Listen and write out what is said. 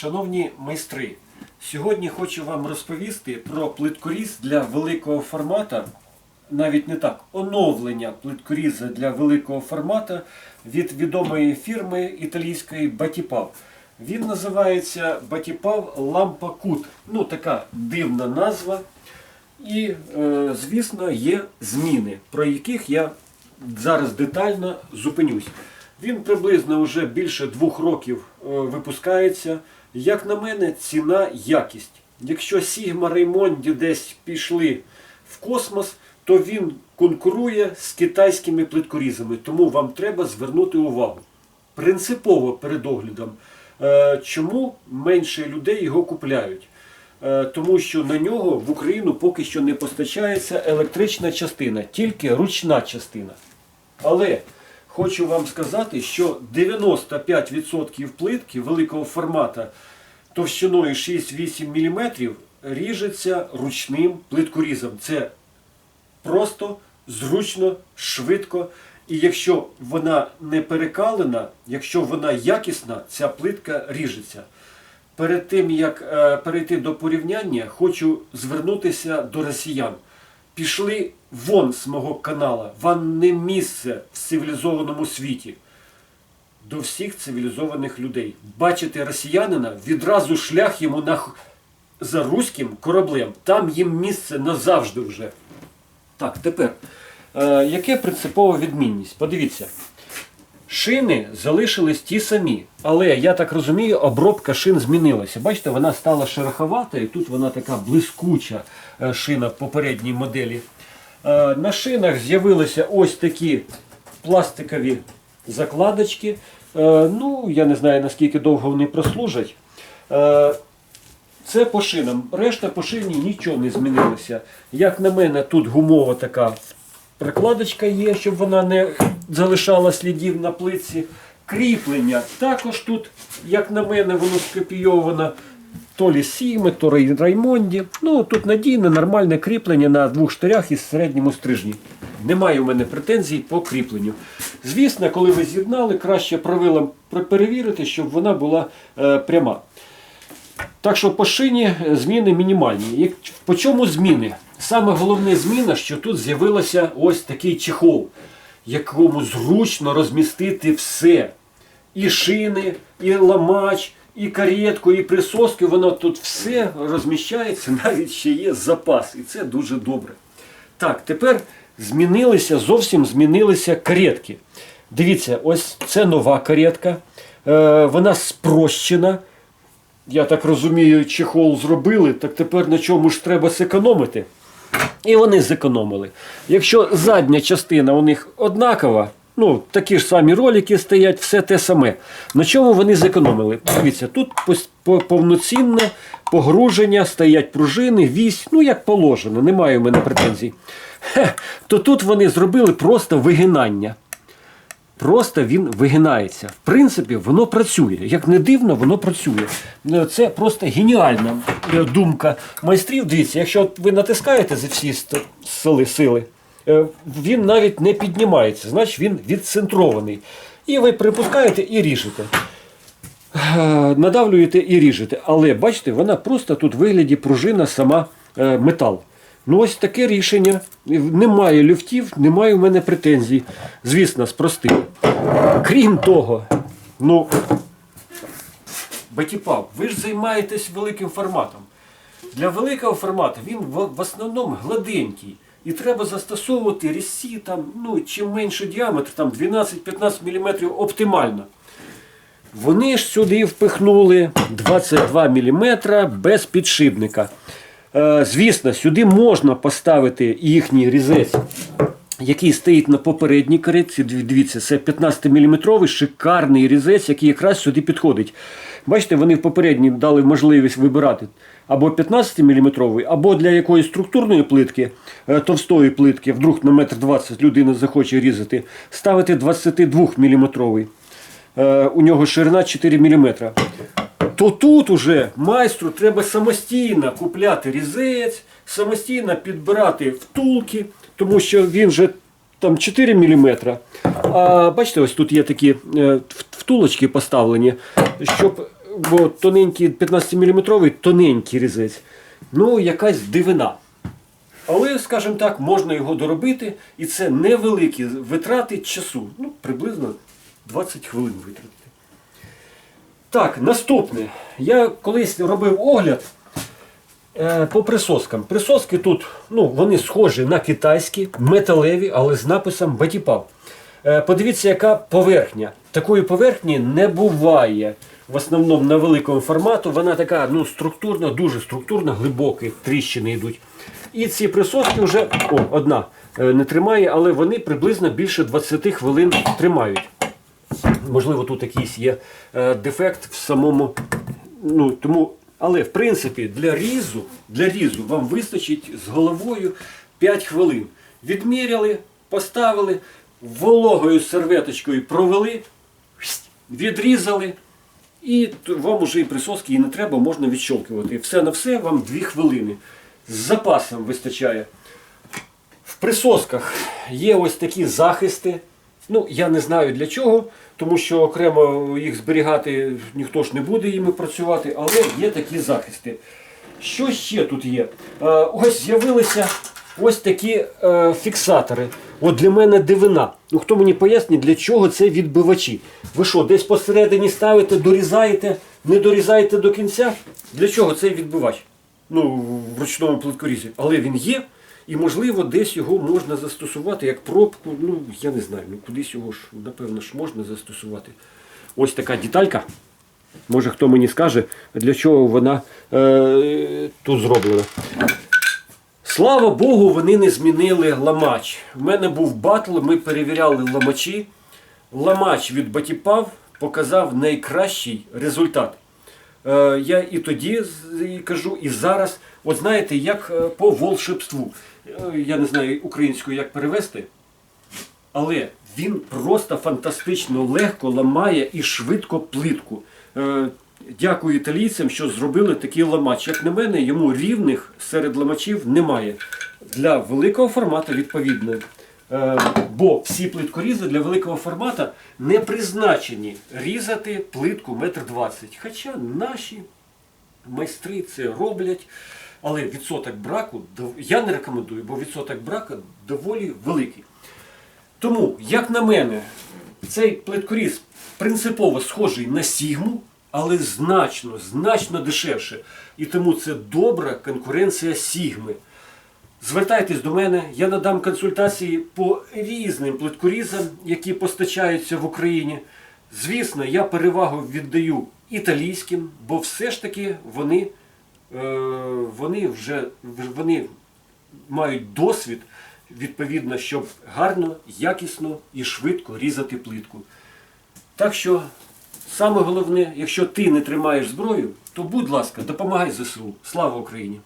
Шановні майстри, сьогодні хочу вам розповісти про плиткоріз для великого формата, навіть не так, оновлення плиткоріза для великого формата від відомої фірми італійської Батіпав. Він називається Батіпав Лампа Кут. Ну, така дивна назва. І, е, звісно, є зміни, про яких я зараз детально зупинюсь. Він приблизно вже більше двох років е, випускається. Як на мене, ціна якість. Якщо Sigma Raimondi десь пішли в космос, то він конкурує з китайськими плиткорізами. Тому вам треба звернути увагу. Принципово перед оглядом, е, чому менше людей його купляють. Е, Тому що на нього в Україну поки що не постачається електрична частина, тільки ручна частина. Але хочу вам сказати, що 95% плитки великого формата товщиною 6-8 мм ріжеться ручним плиткорізом. Це просто, зручно, швидко. І якщо вона не перекалена, якщо вона якісна, ця плитка ріжеться. Перед тим як е, перейти до порівняння, хочу звернутися до росіян. Пішли вон з мого канала. Вам не місце в цивілізованому світі. До всіх цивілізованих людей. Бачите росіянина, відразу шлях йому на... за руським кораблем. Там їм місце назавжди вже. Так, тепер. Е, яке принципова відмінність? Подивіться. Шини залишились ті самі, але я так розумію, обробка шин змінилася. Бачите, вона стала шероховата, і тут вона така блискуча е, шина попередній моделі. Е, На шинах з'явилися ось такі пластикові закладочки. Е, Ну, я не знаю наскільки довго вони прослужать. Це по шинам. Решта по шині нічого не змінилося. Як на мене, тут гумова така прикладочка є, щоб вона не залишала слідів на плитці. Кріплення також тут, як на мене, воно скопійовано. То лі Сіми, то Раймонді. Ну, тут надійне, нормальне кріплення на двох штирях із середньому стрижні. Немає у мене претензій по кріпленню. Звісно, коли ви з'єднали, краще правилам перевірити, щоб вона була е, пряма. Так що по шині зміни мінімальні. По чому зміни? Саме головне зміна, що тут з'явилося ось такий чехол, якому зручно розмістити все. І шини, і ламач, і каретку, і присоски, воно тут все розміщається, навіть ще є запас. І це дуже добре. Так, тепер змінилися, зовсім змінилися каретки. Дивіться, ось це нова каретка. Е, вона спрощена. Я так розумію, чехол зробили, так тепер на чому ж треба зекономити. І вони зекономили. Якщо задня частина у них однакова, ну такі ж самі ролики стоять, все те саме. На чому вони зекономили? Дивіться, тут повноцінне погруження, стоять пружини, вісь, ну як положено, немає у мене претензій. Хе, то тут вони зробили просто вигинання. Просто він вигинається. В принципі, воно працює. Як не дивно, воно працює. Е, Це просто геніальна е, думка майстрів. Дивіться, якщо ви натискаєте за всі сили, сили, е, він навіть не піднімається, значить він відцентрований. І ви припускаєте і ріжете. Е, Надавлюєте і ріжете. Але бачите, вона просто тут в вигляді пружина сама метал. Ну ось таке рішення. Немає люфтів, немає у мене претензій. Звісно, спростили. Крім того, ну, Батіпав, ви ж займаєтесь великим форматом. Для великого формату він в, в основному гладенький. І треба застосовувати різці, там, ну, чим менше діаметр, там 12-15 мм оптимально. Вони ж сюди впихнули 22 мм без підшипника. Е, звісно, сюди можна поставити їхній різець, який стоїть на попередній каретці. Дивіться, це 15-мм шикарний різець, який якраз сюди підходить. Бачите, вони в попередній дали можливість вибирати або 15-мм, або для якоїсь структурної плитки, е, товстої плитки, вдруг на метр 20 людина захоче різати, ставити 22-мм. Е, у нього ширина 4 мм. То тут уже майстру треба самостійно купляти різець, самостійно підбирати втулки, тому що він вже там 4 мм. А бачите, ось тут є такі е, втулочки поставлені, щоб бо тоненький 15-мм тоненький різець. Ну, якась дивина. Але, скажімо так, можна його доробити, і це невеликі витрати часу. Ну, приблизно 20 хвилин витратити. Так, наступне. Я колись робив огляд е, по присоскам. Присоски тут, ну, вони схожі на китайські, металеві, але з написом Батіпав. Е, подивіться, яка поверхня. Такої поверхні не буває. В основному на великому формату. Вона така ну, структурна, дуже структурна, глибокі тріщини йдуть. І ці присоски вже о, одна е, не тримає, але вони приблизно більше 20 хвилин тримають. Можливо, тут якийсь є е, дефект в самому. Ну, тому, але в принципі для різу, для різу вам вистачить з головою 5 хвилин. Відміряли, поставили, вологою серветочкою провели, відрізали. І вам уже і присоски і не треба, можна відщолкувати. Все на все вам 2 хвилини. З запасом вистачає. В присосках є ось такі захисти. Ну, я не знаю для чого, тому що окремо їх зберігати ніхто ж не буде їми працювати, але є такі захисти. Що ще тут є? Е, ось з'явилися ось такі е, фіксатори. От для мене дивина. Ну хто мені пояснить, для чого це відбивачі? Ви що, десь посередині ставите, дорізаєте, не дорізаєте до кінця? Для чого цей відбивач? Ну, в ручному плиткорізі. Але він є, і можливо десь його можна застосувати як пробку. Ну, я не знаю, ну кудись його ж, напевно, ж можна застосувати. Ось така деталька. Може хто мені скаже, для чого вона е, тут зроблена. Слава Богу, вони не змінили ламач. У мене був батл, ми перевіряли ламачі. Ламач від Батіпав показав найкращий результат. Е, я і тоді кажу, і зараз. От знаєте, як е, по волшебству. Е, Я не знаю українською, як перевести. Але він просто фантастично легко ламає і швидко плитку. Е, Дякую італійцям, що зробили такий ламач. Як на мене, йому рівних серед ламачів немає. Для великого формату відповідно. Е, Бо всі плиткорізи для великого формату не призначені різати плитку 1,20 м. Хоча наші майстри це роблять. Але відсоток браку я не рекомендую, бо відсоток браку доволі великий. Тому, як на мене, цей плиткоріз принципово схожий на Сігму, але значно, значно дешевше. І тому це добра конкуренція Сігми. Звертайтесь до мене, я надам консультації по різним плиткорізам, які постачаються в Україні. Звісно, я перевагу віддаю італійським, бо все ж таки вони, е, вони вже вони мають досвід, відповідно, щоб гарно, якісно і швидко різати плитку. Так що, саме головне, якщо ти не тримаєш зброю, то будь ласка, допомагай ЗСУ. Слава Україні!